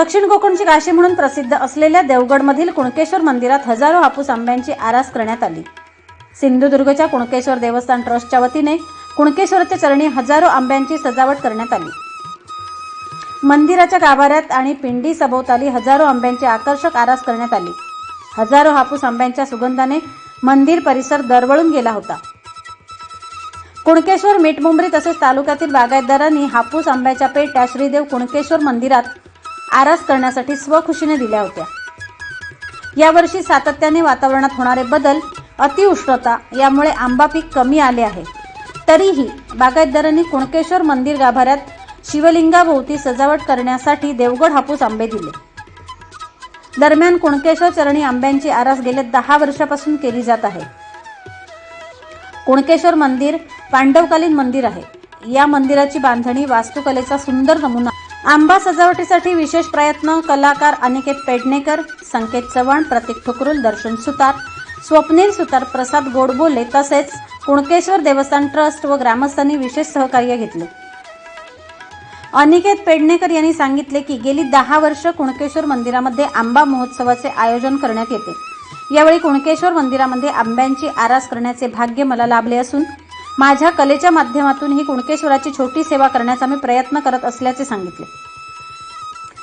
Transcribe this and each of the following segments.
दक्षिण कोकणची काशी म्हणून प्रसिद्ध असलेल्या देवगडमधील कुणकेश्वर मंदिरात हजारो हापूस आंब्यांची आरास करण्यात आली. सिंधुदुर्गच्या कुणकेश्वर देवस्थान ट्रस्टच्या वतीने कुणकेश्वरच्या चरणी हजारो आंब्यांची सजावट करण्यात आली. मंदिराच्या गाभाऱ्यात आणि पिंडी सभोवताली हजारो आंब्यांची आकर्षक आरास करण्यात आली. हजारो हापूस आंब्यांच्या सुगंधाने मंदिर परिसर दरवळून गेला होता. कुणकेश्वर मिठमुंबरी तसेच तालुक्यातील बागायतदारांनी हापूस आंब्याच्या पेट्या श्रीदेव कुणकेश्वर मंदिरात आरास करण्यासाठी स्वखुशीने दिल्या होत्या. यावर्षी सातत्याने वातावरणात होणारे बदल अतिउष्णता यामुळे आंबा पीक कमी आले आहे. तरीही बागायतदारांनी कुणकेश्वर मंदिर गाभाऱ्यात शिवलिंगाभोवती सजावट करण्यासाठी देवगड हापूस आंबे दिले. दरम्यान कुणकेश्वर चरणी आंब्यांची आरास गेल्या दहा वर्षापासून केली जात आहे. कुणकेश्वर मंदिर पांडवकालीन मंदिर आहे. या मंदिराची बांधणी वास्तुकलेचा सुंदर नमुना आंबा सजावटीसाठी विशेष प्रयत्न कलाकार अनिकेत पेडणेकर संकेत चव्हाण प्रतीक ठुकरुल दर्शन सुतार स्वप्नील सुतार प्रसाद गोडबोले तसेच कुणकेश्वर देवस्थान ट्रस्ट व ग्रामस्थांनी विशेष सहकार्य घेतले. अनिकेत पेडणेकर यांनी सांगितले की गेली दहा वर्ष कुणकेश्वर मंदिरामध्ये आंबा महोत्सवाचे आयोजन करण्यात येते. यावेळी कुणकेश्वर मंदिरामध्ये आंब्यांची आरास करण्याचे भाग्य मला लाभले असून माझ्या कलेच्या माध्यमातून ही कुणकेश्वराची छोटी सेवा करण्याचा मी प्रयत्न करत असल्याचे सांगितले.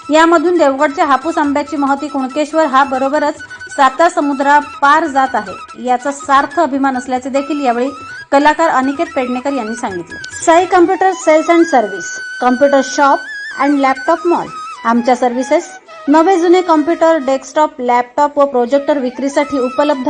यामधून देवगडच्या हापूस आंब्याची महती कुणकेश्वर हा बरोबरच साता समुद्रा पार जात आहे याचा सार्थ अभिमान असल्याचे देखील यावेळी कलाकार अनिकेत पेडणेकर यांनी सांगितले. Sai computer sales and service computer shop and laptop mall आमच्या सर्व्हिसेस नवे जुने कम्प्युटर डेस्कटॉप लॅपटॉप व प्रोजेक्टर विक्रीसाठी उपलब्ध